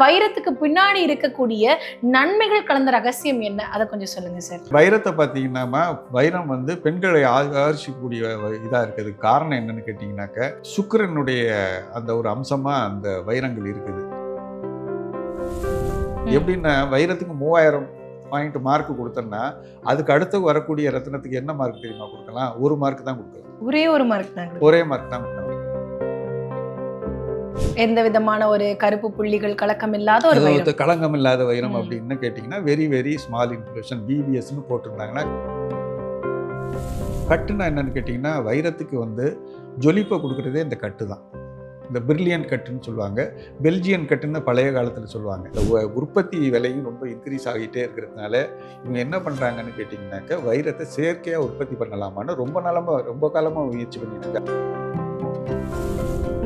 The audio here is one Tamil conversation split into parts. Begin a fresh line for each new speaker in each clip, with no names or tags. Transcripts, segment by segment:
வைரத்துக்கு பின்னாடி இருக்கக்கூடிய நன்மைகள் கலந்த ரகசியம் என்ன? அதை கொஞ்சம் சொல்லுங்க சார்.
வைரத்தை பார்த்தீங்கன்னா வைரம் வந்து பெண்களை ஆகர்ஷிக்கக்கூடிய இதாக இருக்குது. காரணம் என்னன்னு கேட்டிங்கனாக்க சுக்கிரனுடைய அந்த ஒரு அம்சமாக அந்த வைரங்கள் இருக்குது. எப்படின்னா வைரத்துக்கு மூவாயிரம் பாயிண்ட் மார்க் கொடுத்தோம்னா அதுக்கு அடுத்து வரக்கூடிய ரத்தினத்துக்கு என்ன மார்க் தெரியுமா கொடுக்கலாம்? ஒரு மார்க் தான் கொடுக்கலாம்.
ஒரே ஒரு மார்க் தான்
ஒரே மார்க் தான் கொடுக்கலாம்.
எந்த விதமான ஒரு கருப்பு புள்ளிகள் கலக்கம் இல்லாத ஒரு
களங்கம் இல்லாத வைரம். அப்படின்னு கேட்டிங்கன்னா வெரி வெரி ஸ்மால் இன்ஃபுலேஷன் பிபிஎஸ்னு போட்டிருந்தாங்கன்னா கட்டுனா என்னன்னு கேட்டிங்கன்னா வைரத்துக்கு வந்து ஜொலிப்பை கொடுக்குறதே இந்த கட்டு தான். இந்த பிரில்லியன் கட்டுன்னு சொல்லுவாங்க. பெல்ஜியன் கட்டுன்னு பழைய காலத்தில் சொல்லுவாங்க. இந்த உற்பத்தி விலையும் ரொம்ப இன்க்ரீஸ் ஆகிட்டே இருக்கிறதுனால இவங்க என்ன பண்ணுறாங்கன்னு கேட்டிங்கனாக்க வைரத்தை செயற்கையாக உற்பத்தி பண்ணலாமான்னு ரொம்ப நாளமாக ரொம்ப காலமாக முயற்சி பண்ணிட்டு இருக்காங்க.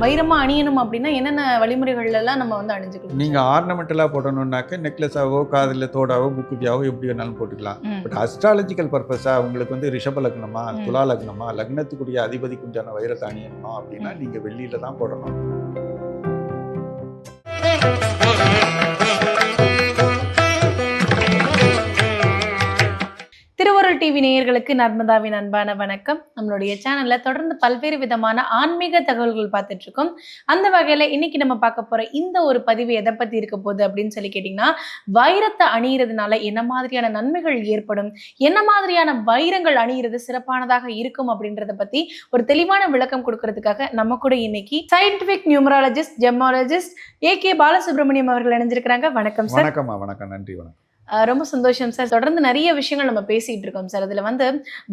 வைரமா அணியணும் அப்படின்னா என்னென்ன வழிமுறைகள்ல எல்லாம் நம்ம வந்து அணிஞ்சுக்கணும்
நீங்கள் ஆர்னமெண்டலாக போடணுன்னாக்க நெக்லஸாவோ காதில் தோடாவோ முக்குத்தியாவோ எப்படி வேணாலும் போட்டுக்கலாம். பட் அஸ்ட்ராலஜிக்கல் பர்பஸாக உங்களுக்கு வந்து ரிஷப லக்னமா. துலா லக்னமா லக்னத்துக்குரிய அதிபதிக்கு உண்டான வைரத்தை அணியணுமா அப்படின்னா. நீங்கள் வெளியில தான் போடணும்
டிவி நேயர்களுக்கு நர்மதாவின் அன்பான வணக்கம். நம்மளுடைய சேனல்ல தொடர்ந்து பல்வேறு விதமான ஆன்மீக தகவல்கள் பார்த்துட்டு இருக்கோம். அந்த வகையில இன்னைக்கு நம்ம பார்க்க போற இந்த ஒரு பதிவு எதை பத்தி இருக்க போகுது அப்படின்னு சொல்லி கேட்டீங்கன்னா வைரத்தை அணியறதுனால என்ன மாதிரியான நன்மைகள் ஏற்படும் என்ன மாதிரியான வைரங்கள் அணியிறது சிறப்பானதாக இருக்கும் அப்படின்றத பத்தி ஒரு தெளிவான விளக்கம் கொடுக்கறதுக்காக நம்ம கூட இன்னைக்கு scientific numerologist gemologist A K Balasubramaniam அவர்கள் இணைஞ்சிருக்கிறாங்க. வணக்கம் சார்.
வணக்கம்மா வணக்கம். நன்றி வணக்கம்.
ரொம்ப சந்தோஷம் சார். தொடர்ந்து நிறைய விஷயங்கள் நம்ம பேசிட்டு இருக்கோம் சார். அதுல வந்து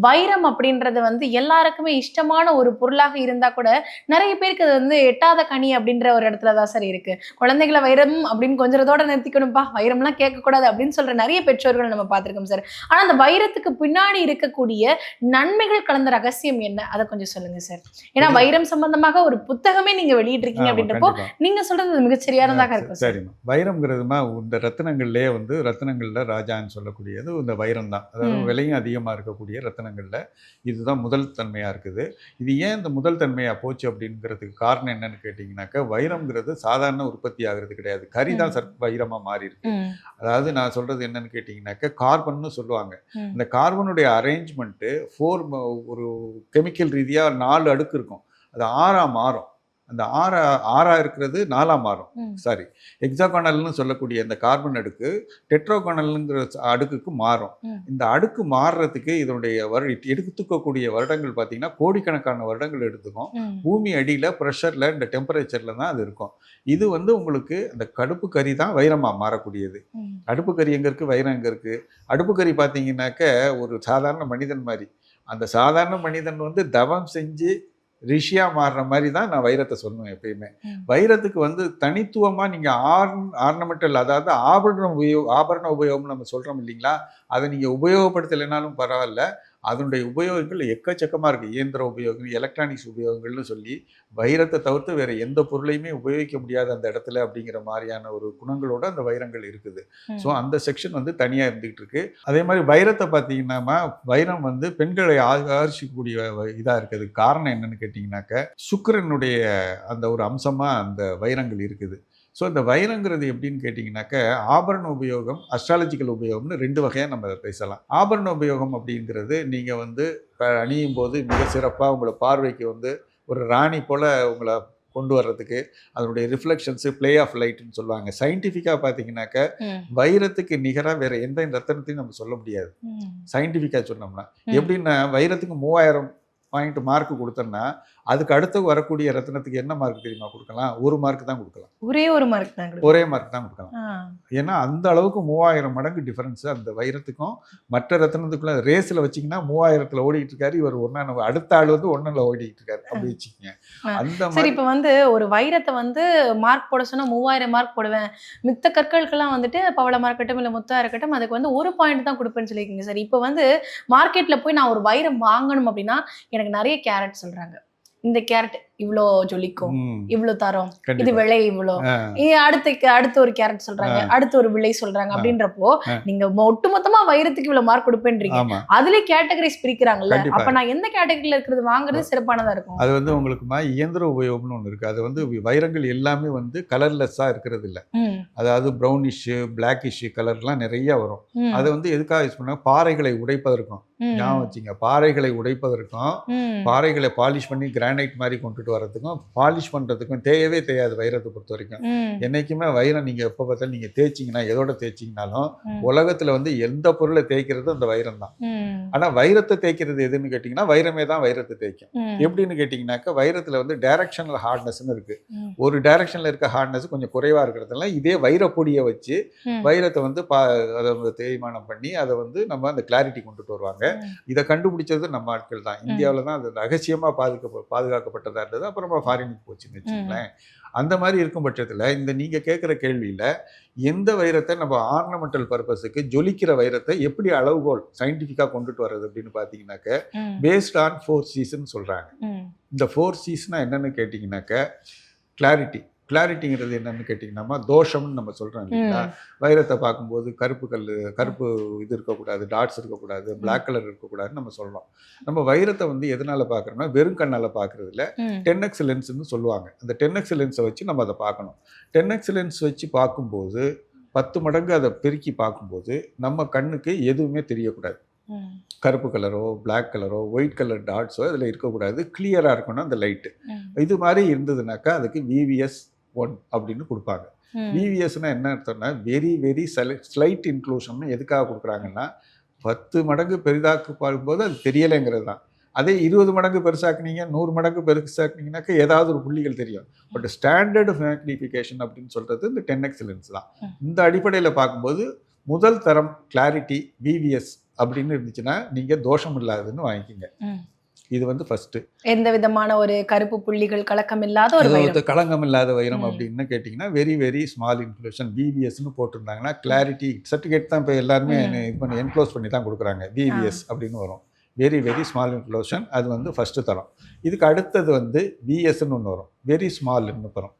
வைரம் அப்படின்றது வந்து எல்லாருக்குமே இஷ்டமான ஒரு பொருளாக இருந்தா கூட நிறைய பேருக்கு அது வந்து எட்டாத கனி அப்படின்ற ஒரு இடத்துல தான் சார் இருக்கு. குழந்தைகளை வைரம் அப்படின்னு கொஞ்சத்தோட நிறுத்திக்கணும்ப்பா வைரம்லாம் கேட்கக்கூடாது அப்படின்னு சொல்ற நிறைய பெற்றோர்கள் நம்ம பார்த்திருக்கோம் சார். ஆனா அந்த வைரத்துக்கு பின்னாடி இருக்கக்கூடிய நன்மைகள் கலந்த ரகசியம் என்ன? அதை கொஞ்சம் சொல்லுங்க சார். ஏன்னா வைரம் சம்பந்தமாக ஒரு புத்தகமே நீங்க வெளியிட்டிருக்கீங்க அப்படின்றப்போ
கண்டிப்பா.
நீங்க சொல்றது அது மிகச்சரியானதாக இருக்கும் சார்
வைரம்ங்கிறதுமா இந்த ரத்தினங்கள்லேயே வந்து ரத்தினங்கள்ல ராஜான்னு சொல்லக்கூடியது இந்த வைரம் தான் அதாவது. விலையும் அதிகமாக இருக்கக்கூடிய ரத்தினங்கள்ல இதுதான் முதல் தன்மையா இருக்குது. இது ஏன் இந்த முதல் தன்மையா போச்சு அப்படிங்கிறதுக்கு காரணம் என்னன்னு கேட்டிங்கனாக்கா வைரம்ங்கிறது சாதாரண உற்பத்தி ஆகிறது கிடையாது. கரி தான்
ம்.
சற் வைரமா மாறி இருக்கு.
ம்,
அதாவது நான் சொல்றது என்னன்னு கேட்டிங்கனாக்கா கார்பன்னு சொல்லுவாங்க. இந்த கார்பனுடைய அரேஞ்ச்மெண்ட்டு ஃபோர் ஒரு கெமிக்கல் ரீதியாக நாலு அடுக்கு இருக்கும். அது ஆறா மாறும். அந்த ஆறா ஆறா இருக்கிறது நாலா மாறும். சாரி எக்ஸாகானல்னு சொல்லக்கூடிய இந்த கார்பன் அடுக்கு டெட்ரோகானல்ங்கிற அடுக்குக்கு மாறும். இந்த அடுக்கு மாறுறதுக்கு இதனுடைய வரு எடுத்துக்கக்கூடிய வருடங்கள் பார்த்தீங்கன்னா கோடிக்கணக்கான வருடங்கள் எடுத்துக்கும். பூமி அடியில் ப்ரெஷரில் இந்த டெம்பரேச்சரில் தான் அது இருக்கும். இது வந்து உங்களுக்கு இந்த கடுப்பு கறி தான் வைரமாக மாறக்கூடியது. அடுப்பு கறி எங்கே இருக்குது வைரம் எங்கே இருக்குது அடுப்பு கறி பார்த்தீங்கன்னாக்க ஒரு சாதாரண மனிதன் மாதிரி. அந்த சாதாரண மனிதன் வந்து தவம் செஞ்சு ரிஷியா மாறுற மாதிரி தான் நான் வைரத்தை சொல்லுவேன் எப்பயுமே. வைரத்துக்கு வந்து தனித்துவமாக நீங்கள் ஆர் ஆர்னமெண்டல் அதாவது ஆபரண உபயோக ஆபரண உபயோகம் நம்ம சொல்கிறோம் இல்லைங்களா? அதை நீங்கள் உபயோகப்படுத்தலைனாலும் பரவாயில்ல. அதனுடைய உபயோகங்கள் எக்கச்சக்கமாக இருக்குது இயந்திர உபயோகம் எலக்ட்ரானிக்ஸ் உபயோகங்கள்னு சொல்லி வைரத்தை தவிர்த்து வேறு எந்த பொருளையுமே உபயோகிக்க முடியாத அந்த இடத்துல அப்படிங்கிற மாதிரியான ஒரு குணங்களோட அந்த வைரங்கள் இருக்குது. ஸோ அந்த செக்ஷன் வந்து தனியாக இருந்துகிட்டு இருக்கு. அதே மாதிரி வைரத்தை பார்த்தீங்கன்னா வைரம் வந்து பெண்களை ஆகர்ஷிக்கக்கூடிய இதாக இருக்குது காரணம் என்னன்னு கேட்டிங்கனாக்க சுக்கிரனுடைய அந்த ஒரு அம்சமாக அந்த வைரங்கள் இருக்குது. ஸோ இந்த வைரங்கிறது எப்படின்னு கேட்டிங்கனாக்க ஆபரண உபயோகம் அஸ்ட்ராலஜிக்கல் உபயோகம்னு ரெண்டு வகையாக நம்ம பேசலாம் ஆபரண உபயோகம் அப்படிங்கிறது நீங்கள் வந்து அணியும் போது மிக சிறப்பாக உங்களை பார்வைக்கு வந்து ஒரு ராணி போல் உங்களை கொண்டு வர்றதுக்கு அதனுடைய ரிஃப்ளெக்ஷன்ஸு ப்ளே ஆஃப் லைட்னு சொல்லுவாங்க சயின்டிஃபிக்காக பார்த்தீங்கன்னாக்க. வைரத்துக்கு நிகராக வேற எந்த ரத்தனத்தையும் நம்ம சொல்ல முடியாது. சயின்டிஃபிக்காக சொன்னோம்னா. எப்படின்னா வைரத்துக்கு மூவாயிரம் பாயிண்ட் மார்க் கொடுத்தோம்னா அதுக்கு அடுத்து வரக்கூடிய ரத்தினத்துக்கு என்ன மார்க் தெரியுமா கொடுக்கலாம்? ஒரு மார்க் தான் கொடுக்கலாம்.
ஒரே ஒரு மார்க் தான்.
ஒரே மார்க் தான் கொடுக்கலாம். ஏன்னா அந்த அளவுக்கு மூவாயிரம் மடங்கு டிஃபரன்ஸ் அந்த வைரத்துக்கும் மற்ற ரத்தினத்துக்குள்ள ரேஸில் வச்சிங்கன்னா மூவாயிரத்தில் ஓடிட்டு இருக்காரு. இவர் ஒன்றா நம்ம அடுத்த ஆள் வந்து ஒன்றில் ஓடிட்டு இருக்காரு. அப்படி வச்சுக்கோங்க. அந்த
சரி இப்ப வந்து ஒரு வைரத்தை வந்து மார்க் போட சொன்னா மூவாயிரம் மார்க் போடுவேன். மித்த கற்களுக்கெல்லாம் வந்துட்டு பவளமா இருக்கட்டும் இல்ல முத்தா இருக்கட்டும் அதுக்கு வந்து ஒரு பாயிண்ட் தான் கொடுப்பேன்னு சொல்லியிருக்கீங்க. சார் இப்போ வந்து மார்க்கெட்ல போய் நான் ஒரு வைரம் வாங்கணும் அப்படின்னா எனக்கு நிறைய கேரட் சொல்றாங்க. இந்த கேரட் இவ்ளோ ஜொலிக்கும்
ம்,
இவ்ளோ தரம் இது விலை ஏ, அடுத்த அடுத்த ஒரு கேரட் சொல்றாங்க அடுத்த ஒரு விலை சொல்றாங்க. அப்படின்றப்போ. நீங்க ஒட்டுமொத்தமா வைரத்துக்கு இவ்வளவு மார்க் கொடுப்பேன்றீங்க. அதுலயே கேட்டகரிஸ் பிரிக்கிறாங்கல்ல. அப்ப நான் எந்த கேட்டகரியில இருக்கிறது வாங்குறது சிறப்பானதா இருக்கும்?
அது வந்து உங்களுக்குமா இயந்திர உபயோகம்னு ஒன்று இருக்கு. அது வந்து வைரங்கள் எல்லாமே வந்து கலர்லெஸ்ஸா இருக்கிறது இல்ல. அதாவது ப்ரௌனிஷ் பிளாக்கிஷ் கலர்லாம் நிறைய வரும். அது வந்து எதுக்காக யூஸ் பண்ணா பாறைகளை உடைப்பதற்கும். ஞாபகம் வச்சுங்க. பாறைகளை உடைப்பதற்கும் பாறைகளை பாலிஷ் பண்ணி கிரானைட் மாதிரி கொண்டுட்டு வர்றதுக்கும் பாலிஷ் பண்றதுக்கும் தேயவே தேயாது வைரத்தை பொறுத்த வரைக்கும்.
ம்,
என்னைக்குமே வைரம் நீங்க எப்போ பார்த்தாலும் நீங்க தேய்ச்சிங்கன்னா எதோட தேய்ச்சிங்கனாலும் உலகத்துல வந்து எந்த பொருளை தேய்க்கிறது அந்த வைரம் தான்.
ம்,
ஆனா வைரத்தை தேய்க்கிறது எதுன்னு கேட்டிங்கன்னா வைரமே தான் வைரத்தை தேய்க்கும். எப்படின்னு கேட்டிங்கனாக்கா வைரத்துல வந்து டைரக்ஷனல் ஹார்ட்னஸ்னு இருக்கு.
ம்,
ஒரு டைரக்ஷன்ல இருக்க ஹார்ட்னஸ் கொஞ்சம் குறைவா இருக்கிறதுனால இதே வைரப்பொடியை வச்சு வைரத்தை வந்து பா அதை தேய்மானம் பண்ணி அதை வந்து நம்ம அந்த கிளாரிட்டி கொண்டுட்டு வருவாங்க. இதை கண்டுபிடிச்சது நம்ம ஆட்கள் தான். இந்தியாவில் தான் அது ரகசியமா பாதுகாப்ப பாதுகாக்கப்பட்டதா இருந்தது. அப்புறமா ஃபாரினுக்கு போச்சுன்னு வச்சுங்களேன். அந்த மாதிரி இருக்கும் பட்சத்தில் இந்த நீங்க கேட்குற கேள்வியில எந்த வைரத்தை நம்ம ஆர்னமெண்டல் பர்பஸுக்கு ஜொலிக்கிற வைரத்தை எப்படி அளவுகோல் சயின்டிஃபிக்காக கொண்டுட்டு வர்றது அப்படின்னு பார்த்தீங்கன்னாக்க பேஸ்ட் ஆன் ஃபோர் சீசன் சொல்றாங்க.
ம்,
இந்த ஃபோர் சீஸ்னா என்னன்னு கேட்டிங்கனாக்க கிளாரிட்டி கிளாரிட்டிங்கிறது என்னன்னு கேட்டிங்கன்னா தோஷம்னு நம்ம சொல்றோம் இல்லைங்களா? வைரத்தை பார்க்கும்போது கருப்பு கல் கருப்பு இது இருக்கக்கூடாது டாட்ஸ் இருக்கக்கூடாது Black கலர் இருக்கக்கூடாதுன்னு நம்ம சொல்றோம். நம்ம வைரத்தை வந்து எதனால பார்க்குறோம்னா வெறும் கண்ணால் பார்க்கறதுல டென் எக்ஸ் லென்ஸ்னு சொல்லுவாங்க. அந்த டென் எக்ஸ் லென்ஸை வச்சு நம்ம அதை பார்க்கணும். டென் எக்ஸ் லென்ஸ் வச்சு பார்க்கும்போது பத்து மடங்கு அதை பெருக்கி பார்க்கும்போது நம்ம கண்ணுக்கு எதுவுமே தெரியக்கூடாது. கருப்பு கலரோ Black கலரோ ஒயிட் கலர் டாட்ஸோ அதில் இருக்கக்கூடாது. கிளியராக இருக்கணும் அந்த லைட்டு இது மாதிரி இருந்ததுனாக்கா அதுக்கு விவிஎஸ் ஒன் அப்படின்னு கொடுப்பாங்க. விவிஎஸ்னா என்ன அர்த்தம்னா வெரி வெரி ஸ்லைட் இன்க்ளூஷன் எதுக்காக கொடுக்குறாங்கன்னா பத்து மடங்கு பெரிதாக்கு பார்க்கும்போது அது தெரியலைங்கிறது தான். அதே இருபது மடங்கு பெருசாக்குனீங்க நூறு மடங்கு பெருசாக்குனீங்கன்னாக்கா ஏதாவது ஒரு புள்ளிகள் தெரியும். பட் ஸ்டாண்டர்டு மேக்னிஃபிகேஷன் அப்படின்னு சொல்கிறது இந்த டென் எக்ஸலன்ஸ் தான். இந்த அடிப்படையில் பார்க்கும்போது முதல் தரம் கிளாரிட்டி விவிஎஸ் அப்படின்னு இருந்துச்சுன்னா நீங்கள் தோஷம் இல்லாததுன்னு வாங்கிக்கிங்க. இது வந்து ஃபர்ஸ்ட்
எந்த விதமான ஒரு கருப்பு புள்ளிகள் கலக்கம் இல்லாத ஒரு
களங்கம் இல்லாத வைரம்.
அப்படின்னு
கேட்டிங்கன்னா வெரி வெரி ஸ்மால் இன்க்ளூஷன் விவிஎஸ்னு போட்டிருந்தாங்கன்னா கிளாரிட்டி சர்டிஃபிகேட் தான் இப்போ எல்லாருமே. இது பண்ணி என்க்ளோஸ் பண்ணி தான் கொடுக்குறாங்க. விவிஎஸ் அப்படின்னு வரும். வெரி வெரி ஸ்மால் இன்க்ளோஷன் அது வந்து ஃபஸ்ட்டு தரம். இதுக்கு அடுத்தது வந்து விஎஸ்ன்னு ஒன்று வரும். வெரி ஸ்மால்னு வரும்.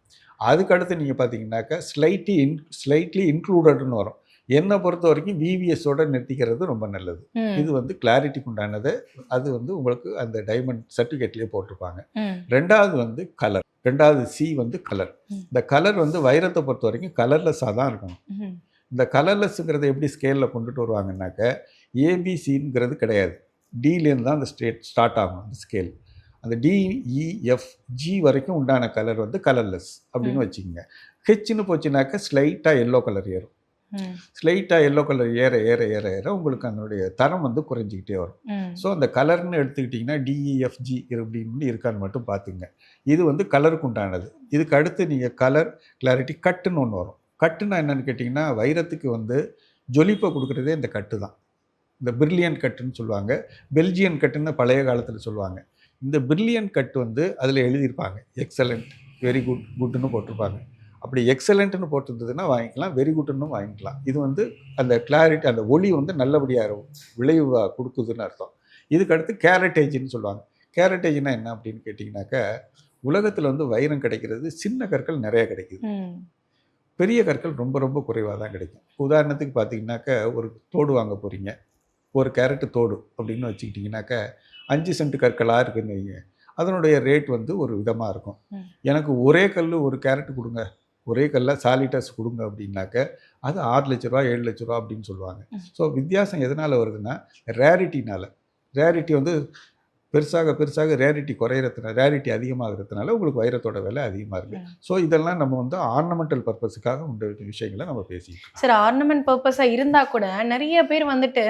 அதுக்கு அடுத்து நீங்கள் பார்த்தீங்கன்னாக்கா ஸ்லைட்லி இன் ஸ்லைட்லி இன்க்ளூடட்னு வரும். என்னை பொறுத்த வரைக்கும் விவிஎஸோட நிறுத்திக்கிறது ரொம்ப நல்லது. இது வந்து கிளாரிட்டிக்கு உண்டானது அது வந்து உங்களுக்கு அந்த டைமண்ட் சர்டிஃபிகேட்லேயே போட்டிருப்பாங்க. ரெண்டாவது வந்து கலர் ரெண்டாவது சி வந்து கலர். இந்த கலர் வந்து வைரத்தை பொறுத்த வரைக்கும் கலர்லெஸ்ஸாக தான் இருக்கணும்.
ம்,
இந்த கலர்லெஸ்ஸுங்கிறத எப்படி ஸ்கேலில் கொண்டுட்டு வருவாங்கன்னாக்க ஏபிசிங்கிறது கிடையாது. டிலேருந்து தான் அந்த ஸ்டேட் ஸ்டார்ட் ஆகும் அந்த ஸ்கேல் அந்த டிஇஎஃப் ஜி வரைக்கும் உண்டான கலர் வந்து கலர்லெஸ் அப்படின்னு. வச்சுக்கோங்க. ஹெச்னு போச்சுனாக்க ஸ்லைட்டாக எல்லோ கலர் ஏறும். ஸ்லைட்டாக எல்லோ கலர் ஏற ஏற ஏற ஏற உங்களுக்கு அதனுடைய தரம் வந்து குறைஞ்சிக்கிட்டே வரும். ஸோ அந்த கலர்னு எடுத்துக்கிட்டிங்கன்னா டிஇஎஃப்ஜி அப்படின்னு இருக்கான்னு மட்டும் பார்த்துங்க. இது வந்து கலருக்கு உண்டானது. இதுக்கு அடுத்து நீங்கள் கலர் கிளாரிட்டி கட்டுன்னு ஒன்று வரும். கட்டுன்னா என்னன்னு கேட்டிங்கன்னா வைரத்துக்கு வந்து ஜொலிப்பை கொடுக்குறதே இந்த கட்டு தான். இந்த பிரில்லியன் கட்டுன்னு சொல்லுவாங்க. பெல்ஜியன் கட்டுன்னு பழைய காலத்தில் சொல்லுவாங்க. இந்த பிரில்லியன் கட் வந்து அதில் எழுதியிருப்பாங்க. எக்ஸலண்ட் வெரி குட் குட்னு போட்டிருப்பாங்க. அப்படி எக்ஸலண்ட்னு போட்டிருந்ததுன்னா வாங்கிக்கலாம் வெரி குட்னு வாங்கிக்கலாம். இது வந்து அந்த கிளாரிட்டி அந்த ஒளி வந்து நல்லபடியாக இருக்கும். விளைவு கொடுக்குதுன்னு அர்த்தம். இதுக்கு அடுத்து கேரட்டேஜ்னு சொல்லுவாங்க. கேரட்டேஜ்னா என்ன அப்படின்னு கேட்டிங்கனாக்கா உலகத்தில் வந்து வைரம் கிடைக்கிறது சின்ன கற்கள் நிறைய கிடைக்குது. பெரிய கற்கள் ரொம்ப ரொம்ப குறைவாக தான் கிடைக்கும். உதாரணத்துக்கு பார்த்தீங்கன்னாக்கா ஒரு தோடு வாங்க போகிறீங்க ஒரு கேரட்டு தோடு அப்படின்னு வச்சுக்கிட்டிங்கனாக்கா அஞ்சு சென்ட் கற்களாக இருக்குன்னு வைங்க. அதனுடைய ரேட் வந்து ஒரு விதமாக இருக்கும். எனக்கு ஒரே கல் ஒரு கேரட் கொடுங்க. ஒரே கல்ல சாலிட்டஸ் கொடுங்க அப்படின்னாக்க அது ஆறு லட்ச ரூபா ஏழு லட்ச ரூபா அப்படின்னு சொல்லுவாங்க. ஸோ வித்தியாசம் எதனால் வருதுன்னா ரேரிட்டினால ரேரிட்டி வந்து பெருசாக பெருசாக ரேரிட்டி குறையிறதுனால ரேரிட்டி அதிகமாகிறதுனால உங்களுக்கு வைரத்தோட விலை அதிகமாக இருக்குது. ஸோ இதெல்லாம் நம்ம வந்து ஆர்னமெண்டல் பர்பஸுக்காக உண்ட விஷயங்களை நம்ம இருக்கோம்.
சரி ஆர்னமெண்ட் பர்பஸா இருந்தா கூட நிறைய பேர் வந்துட்டு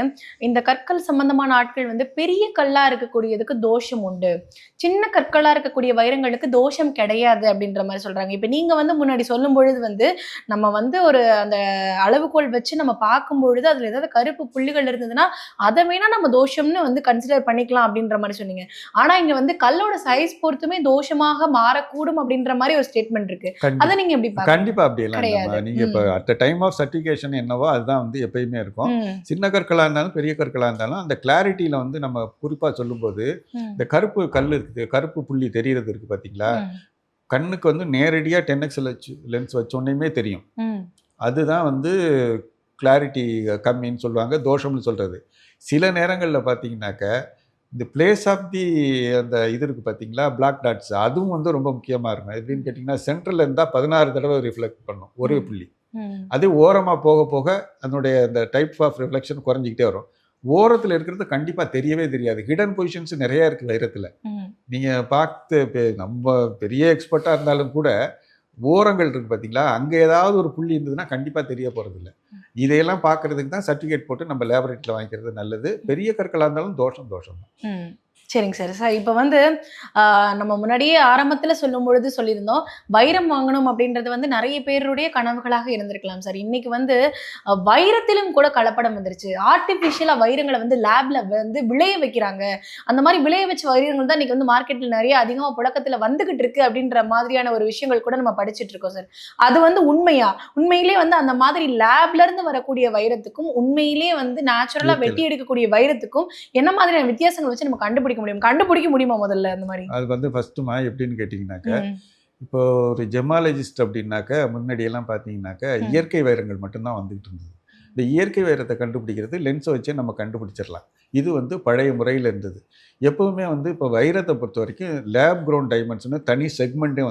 இந்த கற்கள் சம்பந்தமான ஆட்கள் வந்து பெரிய கல்லா இருக்கக்கூடியதுக்கு தோஷம் உண்டு சின்ன கற்களா இருக்கக்கூடிய வைரங்களுக்கு தோஷம் கிடையாது அப்படின்ற மாதிரி சொல்றாங்க இப்ப நீங்க வந்து முன்னாடி சொல்லும் பொழுது வந்து நம்ம வந்து ஒரு அந்த அளவுகோல் வச்சு நம்ம பார்க்கும் பொழுது அதுல ஏதாவது கருப்பு புள்ளிகள் இருந்ததுன்னா அதை வேணா நம்ம தோஷம்னு வந்து கன்சிடர் பண்ணிக்கலாம் அப்படின்ற மாதிரி சொன்னீங்க சொன்னீங்க. ஆனா இங்க வந்து கல்லோட சைஸ் பொறுத்துமே தோஷமாக மாறக்கூடும் அப்படின்ற மாதிரி ஒரு ஸ்டேட்மெண்ட் இருக்கு. அதை நீங்க எப்படி
கண்டிப்பா அப்படி எல்லாம். நீங்க இப்போ. அட் டைம் ஆஃப் சர்டிஃபிகேஷன் என்னவோ அதுதான் வந்து எப்பயுமே இருக்கும். சின்ன கற்களா இருந்தாலும் பெரிய கற்களா இருந்தாலும் அந்த கிளாரிட்டியில வந்து நம்ம குறிப்பா சொல்லும்போது இந்த கருப்பு கல் இருக்குது கருப்பு புள்ளி தெரியறது இருக்கு பாத்தீங்களா? கண்ணுக்கு வந்து நேரடியா டென் எக்ஸ் லென்ஸ் வச்சோன்னே தெரியும். அதுதான் வந்து கிளாரிட்டி கம்மின்னு சொல்லுவாங்க தோஷம்னு சொல்றது. சில நேரங்களில் பார்த்தீங்கன்னாக்க இந்த பிளேஸ் ஆஃப் தி அந்த இது இருக்குது பார்த்தீங்களா பிளாக் டாட்ஸ் அதுவும் வந்து ரொம்ப முக்கியமாக இருக்கும். எப்படின்னு கேட்டிங்கன்னா சென்ட்ரல் இருந்தால் பதினாறு தடவை ரிஃப்ளெக்ட் பண்ணும். ஒரே. புள்ளி. அதே ஓரமாக போக போக அதனுடைய அந்த டைப் ஆஃப் ரிஃப்ளெக்ஷன் குறைஞ்சிக்கிட்டே வரும். ஓரத்தில் இருக்கிறது கண்டிப்பாக தெரியவே தெரியாது. ஹிடன் பொசிஷன்ஸ் நிறைய இருக்குது வைரத்தில். நீங்கள் பார்த்து நம்ம பெரிய எக்ஸ்பர்ட்டாக இருந்தாலும் கூட ஓரங்கள் இருக்கு பார்த்தீங்களா அங்கே ஏதாவது ஒரு புள்ளி இருந்ததுன்னா கண்டிப்பாக தெரிய போகிறதில்ல இதையெல்லாம் பார்க்கறதுக்கு தான் சர்டிஃபிகேட் போட்டு நம்ம லேபரேட்டரியில் வாங்கிக்கிறது நல்லது. பெரிய கற்களாக இருந்தாலும் தோஷம் தோஷம் தான்.
சரிங்க சார். சார் இப்போ வந்து நம்ம முன்னாடியே ஆரம்பத்தில் சொல்லும் பொழுது சொல்லியிருந்தோம் வைரம் வாங்கணும் அப்படின்றது வந்து நிறைய பேருடைய கனவுகளாக இருந்திருக்கலாம் சார். இன்னைக்கு வந்து வைரத்திலும் கூட கலப்படம் வந்துருச்சு. ஆர்டிஃபிஷியலாக வைரங்களை வந்து லேப்ல வந்து விளைய வைக்கிறாங்க. அந்த மாதிரி விளைய வச்ச வைரங்கள் தான் இன்னைக்கு வந்து மார்க்கெட்டில் நிறைய அதிகமாக புழக்கத்தில் வந்துகிட்டு இருக்கு அப்படின்ற மாதிரியான ஒரு விஷயங்கள் கூட நம்ம படிச்சுட்டு இருக்கோம் சார். அது வந்து உண்மையா? உண்மையிலேயே வந்து அந்த மாதிரி லேப்ல இருந்து வரக்கூடிய வைரத்துக்கும் உண்மையிலேயே வந்து நேச்சுரலா
இயற்கையில.
வெட்டி எடுக்கக்கூடிய வைரத்துக்கும் என்ன மாதிரியான வித்தியாசங்கள் வச்சு நம்ம கண்டுபிடிக்க முடியும்? கண்டுபிடிக்க முடியுமா முதல்ல அந்த மாதிரி?
அது வந்து ஃபஸ்ட்டுமா எப்படின்னு கேட்டிங்கனாக்க இப்போ ஒரு ஜெமாலஜிஸ்ட் அப்படின்னாக்க முன்னாடியெல்லாம் பார்த்தீங்கன்னாக்க. இயற்கை வைரங்கள் மட்டும்தான் வந்துகிட்டு இருந்தது. இந்த இயற்கை வைரத்தை கண்டுபிடிக்கிறது லென்ஸை வச்சே நம்ம கண்டுபிடிச்சிடலாம். இது வந்து பழைய முறையில் இருந்தது. எப்பவுமே வந்து இப்போ வைரத்தை பொறுத்த வரைக்கும் லேப் க்ரௌண்ட் டைமண்ட்ஸ்னு தனி செக்மெண்ட்டே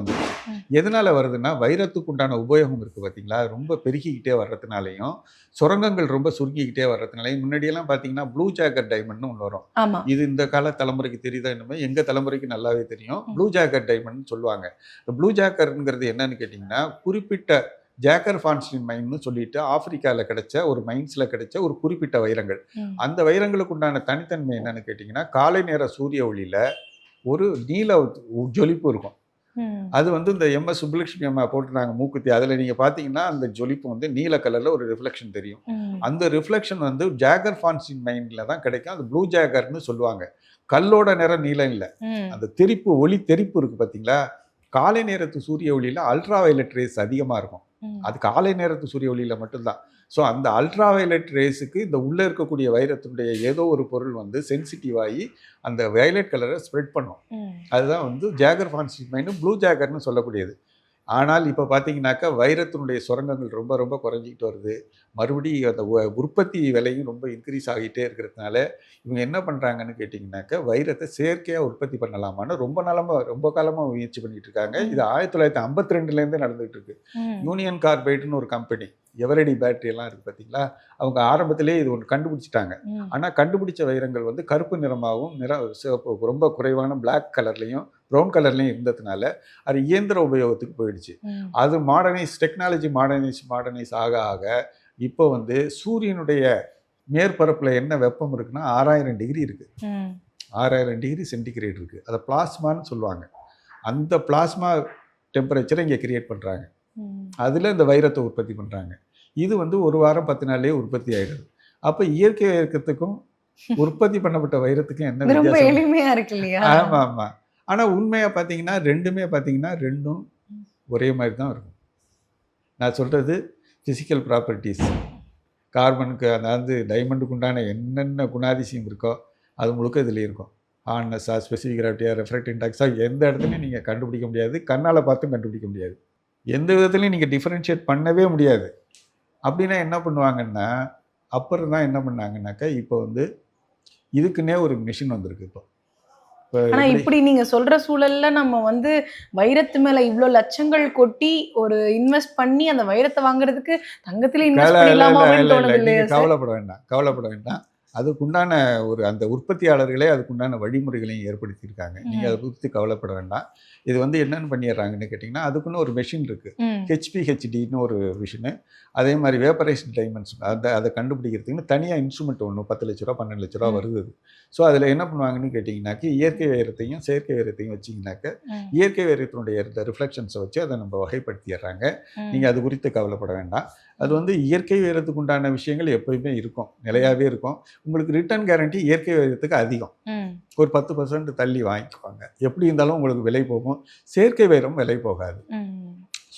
ம்.
எதனால் வருதுன்னா வைரத்துக்கு உண்டான உபயோகம் இருக்குது பார்த்தீங்களா ரொம்ப பெருகிக்கிட்டே வர்றதுனாலையும் சுரங்கங்கள் ரொம்ப சுருங்கிக்கிட்டே வர்றதுனாலையும் முன்னாடியெல்லாம் பார்த்தீங்கன்னா ப்ளூ ஜாக்கர் டைமண்ட்னு ஒன்று வரும். இது இந்த கால தலைமுறைக்கு தெரியுதா என்னமோ எங்கள் தலைமுறைக்கு நல்லாவே தெரியும். ப்ளூ ஜாக்கர் டைமண்ட்னு சொல்லுவாங்க. ப்ளூ ஜாக்கருங்கிறது என்னன்னு கேட்டிங்கன்னா குறிப்பிட்ட ஜாக்கர் ஃபான்ஸ்டின் மைன்னு சொல்லிட்டு ஆப்பிரிக்காவில் கிடைச்ச ஒரு மைன்ஸில் கிடைச்ச ஒரு குறிப்பிட்ட வைரங்கள். அந்த வைரங்களுக்கு உண்டான தனித்தன்மை என்னன்னு கேட்டிங்கன்னா காலை நேர சூரிய ஒளியில் ஒரு நீல ஜொலிப்பு இருக்கும். அது வந்து இந்த எம்எஸ் சுப்புலட்சுமி அம்மா போட்டுருந்தாங்க மூக்குத்தி. அதில் நீங்கள் பார்த்தீங்கன்னா அந்த ஜொலிப்பு வந்து நீல கலரில் ஒரு ரிஃப்ளெக்ஷன் தெரியும். அந்த ரிஃப்ளெக்ஷன் வந்து ஜாகர் ஃபான்சின் மைண்டில் தான் கிடைக்கும். அது ப்ளூ ஜாகர்னு சொல்லுவாங்க. கல்லோட நிறம் நீலம் இல்லை. அந்த தெறிப்பு ஒளி தெறிப்பு இருக்குது பார்த்தீங்களா காலை நேரத்து சூரிய ஒளியில் அல்ட்ரா வயலட் ரேஸ் அதிகமாக இருக்கும். அது காலை நேரத்து சூரிய ஒளியில் மட்டும்தான். ஸோ அந்த அல்ட்ரா வயலட் ரேஸுக்கு இந்த உள்ளே இருக்கக்கூடிய வைரத்தினுடைய ஏதோ ஒரு பொருள் வந்து சென்சிட்டிவ் ஆகி அந்த வயலட் கலரை ஸ்ப்ரெட் பண்ணும். அதுதான் வந்து ஜாகர் ஃபான்சின் மைண்டு ப்ளூ ஜாகர்னு சொல்லக்கூடியது. ஆனால் இப்போ பார்த்தீங்கன்னாக்கா வைரத்தினுடைய சுரங்கங்கள் ரொம்ப ரொம்ப குறைஞ்சிக்கிட்டு வருது. மறுபடியும் அந்த உற்பத்தி விலையும் ரொம்ப இன்க்ரீஸ் ஆகிட்டே இருக்கிறதுனால இவங்க என்ன பண்ணுறாங்கன்னு கேட்டிங்கனாக்கா வைரத்தை செயற்கையாக உற்பத்தி பண்ணலாமான்னு ரொம்ப நாளமாக ரொம்ப காலமாக முயற்சி பண்ணிட்டு இருக்காங்க. இது ஆயிரத்தி தொள்ளாயிரத்தி ஐம்பத்தி ரெண்டுலேருந்தே நடந்துகிட்டு இருக்கு. யூனியன் கார்பைடுன்னு ஒரு கம்பெனி எவரடி பேட்டரி எல்லாம் இருக்குது பார்த்தீங்களா அவங்க ஆரம்பத்திலே இது ஒன்று கண்டுபிடிச்சிட்டாங்க. ஆனால் கண்டுபிடிச்ச வைரங்கள் வந்து கருப்பு நிறமாகவும் நிற சிவப்பு ரொம்ப குறைவான Black கலர்லையும் ப்ரௌன் கலர்லையும் இருந்ததுனால அது இயந்திர உபயோகத்துக்கு போயிடுச்சு. அது மாடர்னைஸ் டெக்னாலஜி மாடர்னைஸ் மாடர்னைஸ் ஆக ஆக இப்போ வந்து சூரியனுடைய மேற்பரப்பில் என்ன வெப்பம் இருக்குன்னா ஆறாயிரம் டிகிரி இருக்குது ஆறாயிரம் டிகிரி சென்டிகிரேட் இருக்குது அதை பிளாஸ்மான்னு சொல்லுவாங்க. அந்த பிளாஸ்மா டெம்பரேச்சரை இங்கே கிரியேட் பண்ணுறாங்க. அதில் இந்த வைரத்தை உற்பத்தி பண்ணுறாங்க இது வந்து ஒரு வாரம் பத்து நாள்லயே உற்பத்தி ஆயிடுது. அப்போ இயற்கை வைரத்துக்கும் உற்பத்தி பண்ணப்பட்ட வைரத்துக்கும் என்ன
ரொம்ப
வித்தியாசம்?
எளிமையா இருக்கு இல்லையா?
ஆமா ஆமா. ஆனா உண்மையா பார்த்தீங்கன்னா ரெண்டுமே பார்த்தீங்கன்னா ரெண்டும் ஒரே மாதிரி தான் இருக்கும். நான் சொல்றது ஃபிசிக்கல் ப்ராப்பர்ட்டிஸ் கார்பனுக்கு அதாவது டைமண்டுக்கு உண்டான என்னென்ன குணாதிசயம் இருக்கோ அது முழுக்க இதுல இருக்கும். ஹார்னஸா ஸ்பெசிஃபிக் கிராவிட்டியா ரெஃப்ராக்ட் இன்டாக்ஸா எந்த இடத்துலையும் நீங்கள் கண்டுபிடிக்க முடியாது. கண்ணால் பார்த்தும் கண்டுபிடிக்க முடியாது. எந்த விதத்துலையும் நீங்கள் டிஃபரன்ஷியேட் பண்ணவே முடியாது. அப்படின்னா என்ன பண்ணுவாங்கன்னா அப்புறம் தான் என்ன பண்ணாங்கன்னாக்கா இப்போ வந்து இதுக்குன்னே ஒரு மிஷின் வந்திருக்கு இப்போ.
ஆனா இப்படி நீங்க சொல்ற சூழல்ல நம்ம வந்து வைரத்து மேல இவ்ளோ லட்சங்கள் கொட்டி ஒரு இன்வெஸ்ட் பண்ணி அந்த வைரத்தை வாங்குறதுக்கு தங்கத்துல இன்வெஸ்ட்
நீங்க கவலைப்பட வேண்டாம் கவலைப்பட வேண்டாம். அதுக்குண்டான ஒரு அந்த உற்பத்தியாளர்களே அதுக்குண்டான வழிமுறைகளையும் ஏற்படுத்தியிருக்காங்க. நீங்க அதை குறித்து கவலைப்பட வேண்டாம். இது வந்து என்னன்னு பண்ணிடுறாங்கன்னு கேட்டிங்கன்னா அதுக்குன்னு ஒரு மெஷின் இருக்கு.
ம்,
ஹெச்பிஹெச்டின்னு ஒரு மிஷினு அதே மாதிரி வேப்பரைஸ்ட் டைமண்ட்ஸ் அதை அதை கண்டுபிடிக்கிறதுக்குன்னு தனியாக இன்ஸ்ட்ருமெண்ட் ஒன்று பத்து லட்ச ரூபா பன்னெண்டு லட்ச ரூபா. வருது. ஸோ அதில் என்ன பண்ணுவாங்கன்னு கேட்டிங்கனாக்கி இயற்கை வைரத்தையும் செயற்கை வைரத்தையும் வச்சிங்கனாக்க இயற்கை வைரத்தினுடைய ரிஃப்ளெக்ஷன்ஸை வச்சு அதை நம்ம வகைப்படுத்திடுறாங்க. நீங்கள் அது குறித்து கவலைப்பட வேண்டாம். அது வந்து இயற்கை வைரத்துக்கு உண்டான விஷயங்கள் எப்பயுமே இருக்கும். நிலையாகவே இருக்கும். உங்களுக்கு ரிட்டர்ன் கேரண்டி இயற்கை வைரத்துக்கு அதிகம். ஒரு பத்து பர்சன்ட் தள்ளி வாங்கிக்குவாங்க. எப்படி இருந்தாலும் உங்களுக்கு விலை போகும். செயற்கை வைரம் விலை போகாது.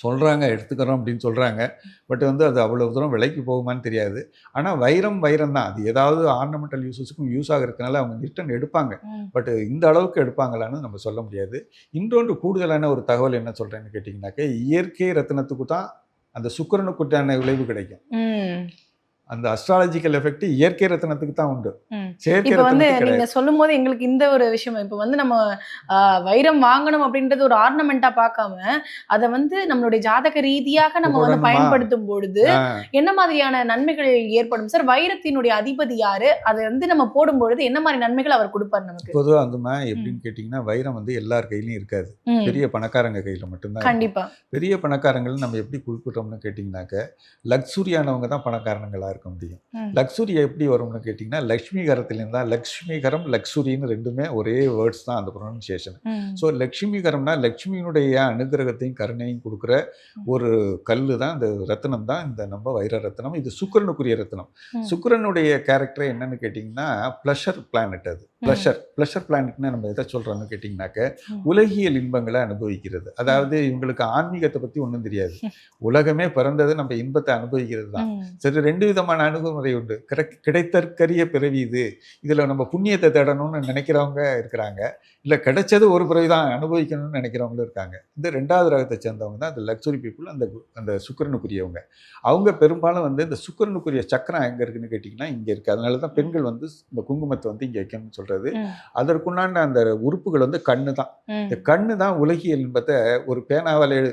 சொல்கிறாங்க எடுத்துக்கிறோம் அப்படின்னு சொல்கிறாங்க பட் வந்து அது அவ்வளோ தூரம் விலைக்கு போகுமான்னு தெரியாது. ஆனால் வைரம் வைரம் தான். அது ஏதாவது ஆர்னமெண்டல் யூசஸுக்கும் யூஸ் ஆகிறதுனால அவங்க ரிட்டர்ன் எடுப்பாங்க. பட் இந்த அளவுக்கு எடுப்பாங்களான்னு நம்ம சொல்ல முடியாது. இன்னொன்று கூடுதலான ஒரு தகவல் என்ன சொல்கிறேன்னு கேட்டிங்கனாக்க இயற்கை ரத்தினத்துக்கு தான் அந்த சுக்கிரனுக்குட்டான விளைவு கிடைக்கும். அந்த அஸ்ட்ராலஜிக்கல் எஃபெக்ட் இயற்கை ரத்தினத்துக்கு தான் உண்டு.
இப்ப வந்து நீங்க சொல்லும் போது எங்களுக்கு இந்த ஒரு விஷயம். இப்ப வந்து நம்ம வைரம் வாங்கணும் அப்படின்றது ஒரு ஆர்னமெண்டா பார்க்காம அத வந்து நம்மளுடைய ஜாதக ரீதியாக நம்ம வந்து? பயன்படுத்தும் பொழுது என்ன மாதிரியான நன்மைகள் ஏற்படும்? சார் வைரத்தினுடைய அதிபதி யாரு? அதை வந்து நம்ம போடும் பொழுது என்ன மாதிரி நன்மைகள் அவர் கொடுப்பார் நமக்கு?
பொதுவா வந்துமா எப்படின்னு கேட்டிங்கன்னா வைரம் வந்து எல்லார் கையிலையும் இருக்காது. பெரிய பணக்காரங்க கையில் மட்டும்தான் இருக்கும்.
கண்டிப்பா.
பெரிய பணக்காரங்கள் நம்ம எப்படி குறிப்பிட்டோம்னு கேட்டிங்கனாக்க லக்ஸுரியானவங்க தான் பணக்காரங்களா இருக்க முடியும்.
ம்.
லக்ஸுரி எப்படி வரும்னு கேட்டிங்கன்னா லக்ஷ்மி கரத்துலேருந்து தான் லக்ஷ்மிகரம் லக்ஸுரின்னு ரெண்டுமே ஒரே வேர்ட்ஸ் தான் அந்த ப்ரொனன்சியேஷன். ஸோ லக்ஷ்மிகரம்னா லக்ஷ்மியினுடைய அனுகிரகத்தையும் கருணையும் கொடுக்குற ஒரு கல் தான் இந்த ரத்தினம் தான் இந்த நம்ம வைர ரத்தினம் இது சுக்கிரனுக்குரிய ரத்தினம்
ம்.
சுக்கிரனுடைய கேரக்டர் என்னன்னு கேட்டிங்கன்னா ப்ளஷர் பிளானட் அது. ப்ளஷர் ப்ளஷர் பிளானட்னு நம்ம எதை சொல்கிறோம்னு கேட்டிங்கனாக்க. உலகியல் இன்பங்களை அனுபவிக்கிறது. அதாவது இவங்களுக்கு ஆன்மீகத்தை பற்றி ஒன்றும் தெரியாது. உலகமே பிறந்தது நம்ம இன்பத்தை அனுபவிக்கிறது தான். சரி ரெண்டு விதமான அணுகுமுறை உண்டு. கிடை- கிடைத்தற்கரிய பிறவி இது. இதில் நம்ம புண்ணியத்தை தேடணும்னு நினைக்கிறவங்க இருக்கிறாங்க. இல்லை கிடைச்சது ஒரு பிறவி தான் அனுபவிக்கணும்னு நினைக்கிறவங்களும் இருக்காங்க. இந்த ரெண்டாவது ரகத்தை சேர்ந்தவங்க தான் அந்த லக்ஸுரி பீப்புள் அந்த அந்த சுக்கிரனுக்குரியவங்க. அவங்க பெரும்பாலும் வந்து இந்த சுக்கிரனுக்குரிய சக்கரம் எங்கே இருக்குன்னு கேட்டிங்கன்னா இங்கே இருக்குது அதனால தான் பெண்கள் வந்து இந்த குங்குமத்தை வந்து இங்கே வைக்கணும்னு சொல்கிறது. அதற்குண்டான அந்த உறுப்புகள் வந்து கண்ணு தான். இந்த கண்ணு தான் உலகியல் இன்பத்தை ஒரு பேனாவால் எழு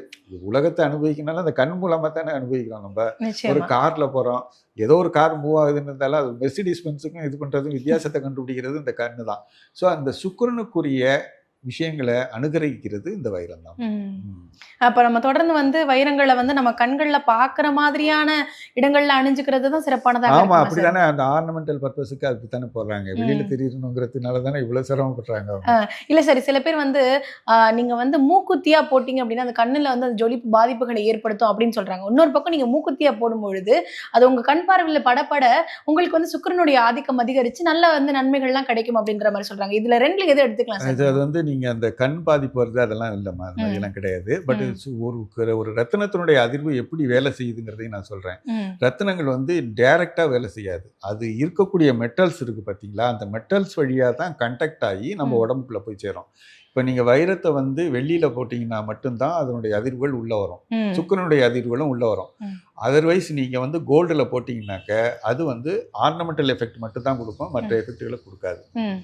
உலகத்தை அனுபவிக்கனால அந்த கண் மூலமாக தானே அனுபவிக்கிறோம் நம்ம. ஒரு கார்ல போறோம் ஏதோ ஒரு கார் மூவ் ஆகுதுன்னு இருந்தாலும் அது மெர்சிடிஸ் பென்ஸுக்கும் இது பண்றதும் வித்தியாசத்தை கண்டுபிடிக்கிறது இந்த கண்ணு தான் ஸோ அந்த சுக்கிரனுக்குரிய விஷயங்களை அனுகிரகிக்கிறது இந்த வைரம் தான்.
அப்ப நம்ம தொடர்ந்து வந்து வைரங்களை வந்து நம்ம கண்கள்ல பாக்குற மாதிரியான இடங்கள்ல அணிஞ்சுக்கிறது தான் சிறப்பானதாக
ஆமா
இருக்குமா சார்?
அப்படிதானே அந்த ஆர்னமெண்டல் பர்பஸுக்கு அதுக்கு தானே போடுறாங்க. வெளியில தெரியணுங்கிறதுனால தானே இவ்வளவு சிரமப்படுறாங்க.
இல்ல சரி சில பேர் வந்து நீங்க வந்து மூக்குத்தியா போட்டீங்க அப்படின்னா அந்த கண்ணுல வந்து அந்த ஜொலிப்பு பாதிப்புகளை ஏற்படுத்தும் அப்படின்னு சொல்றாங்க. இன்னொரு பக்கம் நீங்க மூக்குத்தியா போடும் பொழுது அது உங்க கண் பார்வையில படப்பட உங்களுக்கு வந்து சுக்கிரனுடைய ஆதிக்கம் அதிகரிச்சு நல்ல வந்து நன்மைகள்லாம் கிடைக்கும் அப்படின்ற மாதிரி சொல்றாங்க. இதுல ரெண்டுல எது எடுத்துக்கலாம்
அது வந்து நீங்க அந்த கண் பாதிப்பு வருது அதெல்லாம் இல்லைம்மா அது மாதிரிலாம் கிடையாது. பட். ஒரு ஒரு ரத்தினத்தினுடைய அதிர்வு எப்படி வேலை செய்யுதுங்கிறதையும் நான் சொல்றேன்.
ம்,
ரத்தினங்கள் வந்து டைரெக்டாக வேலை செய்யாது. அது இருக்கக்கூடிய மெட்டல்ஸ் இருக்குது பார்த்தீங்களா? அந்த மெட்டல்ஸ் வழியாக தான் கண்டக்ட் ஆகி நம்ம. உடம்புக்குள்ளே போய் சேரும். இப்போ நீங்கள் வைரத்தை வந்து வெள்ளியில் போட்டிங்கன்னா மட்டும்தான் அதனுடைய அதிர்வுகள் உள்ளே வரும். சுக்கரனுடைய அதிர்வுகளும் உள்ளே வரும். அதர்வைஸ் நீங்கள் வந்து கோல்டில் போட்டிங்கனாக்க அது வந்து ஆர்னமெண்டல் எஃபெக்ட் மட்டும் தான் கொடுக்கும். மற்ற எஃபெக்ட்டுகளை கொடுக்காது.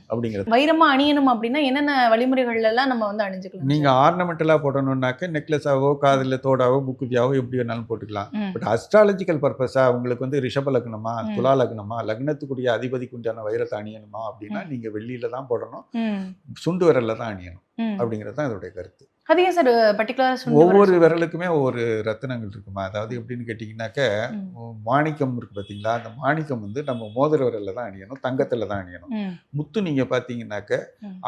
அப்படிங்கிறது.
வைரமா அணியணும் அப்படின்னா என்னென்ன வழிமுறைகள்ல எல்லாம் நம்ம வந்து அணிஞ்சுக்கலாம்?
நீங்கள் ஆர்னமெண்டலாக போடணுன்னாக்க நெக்லஸாவோ காதில் தோடாவோ முக்குதியாவோ எப்படி வேணாலும் போட்டுக்கலாம். பட் அஸ்ட்ராலஜிக்கல் பர்பஸாக உங்களுக்கு வந்து ரிஷப லக்னமா. துலா லக்னமா லக்னத்துக்குரிய அதிபதிக்கு உண்டான வைரத்தை அணியணுமா அப்படின்னா. நீங்கள் வெள்ளியில தான் போடணும். சுண்டு விரல்ல தான் அணியணும். அப்படிங்கிறது தான் இதோடைய கருத்து.
அது ஏன் சார் பர்டிகுலரா
ஒவ்வொரு விரலுக்குமே ஒவ்வொரு ரத்தினங்கள் இருக்குமா? அதாவது எப்படின்னு கேட்டிங்கனாக்க மாணிக்கம் இருக்கு பார்த்தீங்களா அந்த மாணிக்கம் வந்து நம்ம மோதிர விரல்ல தான் அணியணும் தங்கத்தில் தான் அணியணும். முத்து நீங்கள் பார்த்தீங்கன்னாக்க.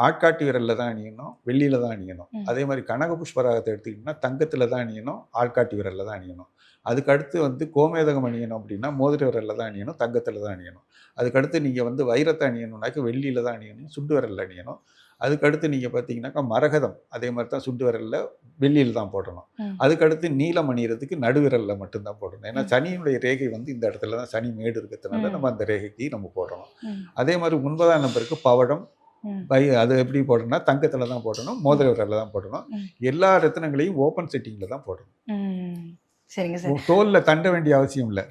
ஆட்காட்டி விரல்ல தான் அணியணும் வெள்ளியில தான் அணியணும். அதே மாதிரி கனக புஷ்பராகத்தை எடுத்துக்கிட்டிங்கன்னா தங்கத்தில் தான் அணியணும் ஆட்காட்டி விரல்ல தான் அணியணும். அதுக்கு அடுத்து வந்து கோமேதகம் அணியணும் அப்படின்னா மோதிர விரல்ல தான் அணியணும் தங்கத்தில் தான் அணியணும். அதுக்கடுத்து நீங்கள் வந்து வைரத்தை அணியணும்னாக்க வெள்ளியில தான் அணியணும் சுண்டு விரல்ல அணியணும். அதுக்கடுத்து நீங்கள் பார்த்தீங்கன்னாக்கா மரகதம் அதே மாதிரி தான் சுண்டு விரல்ல வெள்ளியில் தான் போடணும். அதுக்கடுத்து நீலம் அணியறதுக்கு நடுவிரல்ல மட்டும்தான் போடணும் ஏன்னா
ம்.
சனியினுடைய ரேகை வந்து இந்த இடத்துல தான் சனி மேடு இருக்கிறதுனால. நம்ம அந்த ரேகைக்கு நம்ம போடணும். அதே மாதிரி ஒன்பதாம் நம்பருக்கு பவடம். பை அது எப்படி போடணும்னா தங்கத்தில் தான் போடணும் மோதிர விரலில் தான் போடணும். எல்லா ரத்தினங்களையும் ஓப்பன் செட்டிங்கில் தான் போடணும்.
சரிங்க சார்.
தோலில் தண்ட வேண்டிய அவசியம் இல்லை.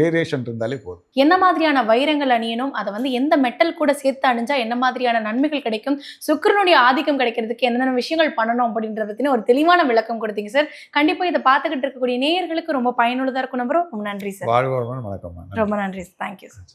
ரேடியேஷன் இருந்தாலே போதும்.
என்ன மாதிரியான வைரங்கள் அணியணும்? அதை வந்து எந்த மெட்டல் கூட சேர்த்து அணிஞ்சா என்ன மாதிரியான நன்மைகள் கிடைக்கும்? சுக்கிரனுடைய ஆதிக்கம் கிடைக்கிறதுக்கு என்னென்ன விஷயங்கள் பண்ணணும் அப்படின்றத பத்தின ஒரு தெளிவான விளக்கம் கொடுத்தீங்க சார். கண்டிப்பா இதை பார்த்துக்கிட்டு இருக்கக்கூடிய நேயர்களுக்கு ரொம்ப பயனுள்ளதா இருக்கும். நம்புறோம். ரொம்ப நன்றி சார்.
வாழ்வாழ்வான நன்றி.
ரொம்ப நன்றி சார். Thank you sir